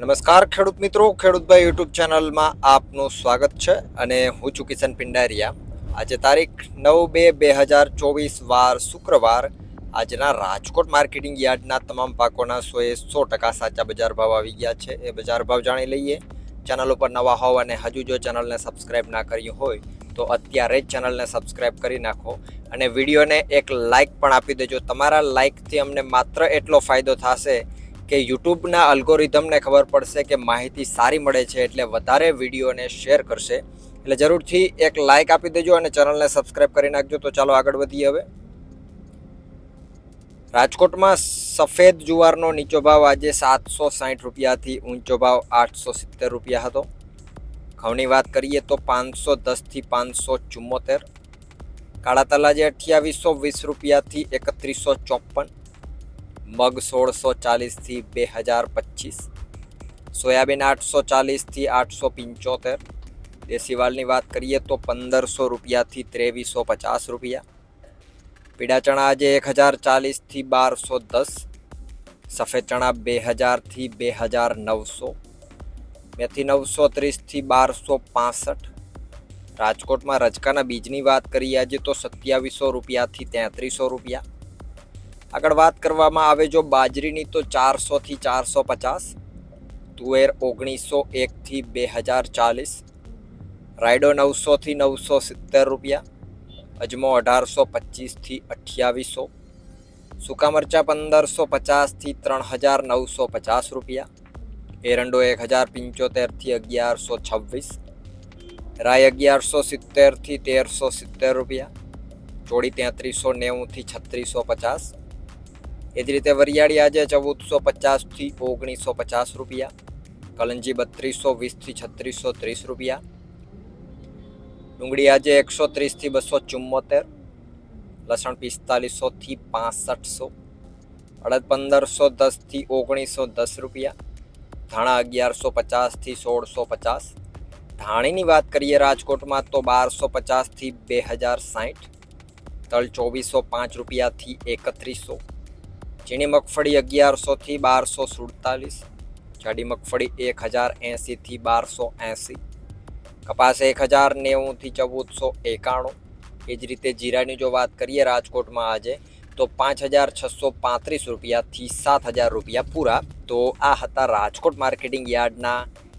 નમસ્કાર ખેડૂત મિત્રો ખેડૂતભાઈ યુટ્યુબ ચેનલમાં આપનું સ્વાગત છે અને હું છું કિશન પિંડારિયા. આજે તારીખ નવ બે બે હજાર ચોવીસ વાર શુક્રવાર. આજના રાજકોટ માર્કેટિંગ યાર્ડના તમામ પાકોના સોએ સો ટકા સાચા બજાર ભાવ આવી ગયા છે. એ બજાર ભાવ જાણી લઈએ. ચેનલ ઉપર નવા હોવ અને હજુ જો ચેનલને સબસ્ક્રાઈબ ના કરી હોય, તો અત્યારે જ ચેનલને સબસ્ક્રાઈબ કરી નાખો અને વિડીયોને એક લાઇક પણ આપી દેજો. તમારા લાઇકથી અમને માત્ર એટલો ફાયદો થશે કે યુટ્યુબના અલ્ગોરિધમને ખબર પડશે કે માહિતી સારી મળે છે એટલે વધારે વિડીયોને શેર કરશે. એટલે જરૂરથી એક લાઇક આપી દેજો અને ચેનલને સબસ્ક્રાઈબ કરી નાખજો. તો ચાલો આગળ વધીએ હવે. રાજકોટમાં સફેદ જુવારનો નીચો ભાવ આજે સાતસો સાઠ રૂપિયાથી ઊંચો ભાવ આઠસો સિત્તેર રૂપિયા હતો. ઘઉંની વાત કરીએ તો પાંચસો દસથી પાંચસો ચુમ્મોતેર. કાળા તલાજે અઠ્યાવીસો વીસ રૂપિયાથી એકત્રીસો ચોપન મગ સોળસો ચાલીસથી બે હજાર પચીસ સોયાબીન આઠસો ચાલીસથી આઠસો પંચોતેર દેશીવાલની વાત કરીએ તો પંદરસો રૂપિયાથી ત્રેવીસો પચાસ રૂપિયા, પીળા ચણા આજે એક હજાર ચાલીસથી બારસો દસ સફેદ ચણા બે હજારથી બે હજાર નવસો મેથી નવસો ત્રીસથી બારસો પાસઠ રાજકોટમાં રજકાના બીજની વાત કરીએ આજે તો સત્યાવીસો રૂપિયાથી તેત્રીસો રૂપિયા આગળ વાત કરવામાં આવે જો બાજરીની તો ચારસોથી ચારસો પચાસ, તુવેર ઓગણીસો એકથી બે હજાર ચાલીસ, રાયડો નવસોથી નવસો સિત્તેર રૂપિયા, અજમો અઢારસો પચીસથી અઠ્યાવીસો, સૂકા મરચાં પંદરસો પચાસથી ત્રણ હજાર નવસો પચાસ રૂપિયા, એરંડો એક હજાર પંચોતેરથી અગિયારસો છવ્વીસ રાય અગિયારસો સિત્તેરથી તેરસો સિત્તેર રૂપિયા, ચોળી તેત્રીસો નેવુંથી છત્રીસો પચાસ એ જ રીતે વરિયાળી આજે ચૌદસો પચાસથી ઓગણીસો પચાસ રૂપિયા, કલંજી બત્રીસો વીસથી છત્રીસો ત્રીસ રૂપિયા, ડુંગળી આજે એકસો ત્રીસથી બસો ચુમ્મોતેર લસણ પિસ્તાલીસોથી પાસઠસો, અડદ પંદરસો દસથી ઓગણીસો દસ રૂપિયા, ધાણા અગિયારસો પચાસથી સોળસો પચાસ, ધાણીની વાત કરીએ રાજકોટમાં તો બારસો પચાસથી બે હજાર સાઠ, તલ ચોવીસો પાંચ રૂપિયાથી એકત્રીસો ઝીણી મગફળી અગિયારસોથી બારસો સુડતાલીસ જાડી મગફળી એક હજાર એંસીથી બારસો એંસી કપાસ એક હજાર નેવુંથી ચૌદસો એકાણું એ જ રીતે જીરાની જો વાત કરીએ રાજકોટમાં આજે, તો પાંચ હજાર છસો પાંત્રીસ રૂપિયાથી સાત હજાર રૂપિયા પૂરા. તો આ હતા રાજકોટ માર્કેટિંગ યાર્ડના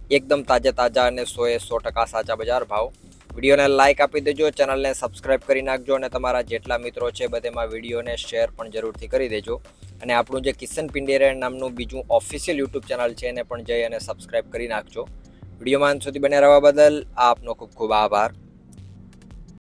એકદમ તાજા તાજા અને સોએ સો ટકા સાચા બજાર ભાવ. વિડીયોને લાઇક આપી દેજો, ચેનલને સબસ્ક્રાઇબ કરી નાખજો અને તમારા જેટલા મિત્રો છે બધેમાં વિડીયોને શેર પણ જરૂરથી કરી દેજો. અને આપણું જે કિશન પિંડેરિયા નામનું બીજું ઓફિશિયલ યુટ્યુબ ચેનલ છે, એને પણ જઈ અને સબસ્ક્રાઇબ કરી નાખજો. વિડીયોમાં અંત સુધી બને રહેવા બદલ આપનો ખૂબ ખૂબ આભાર.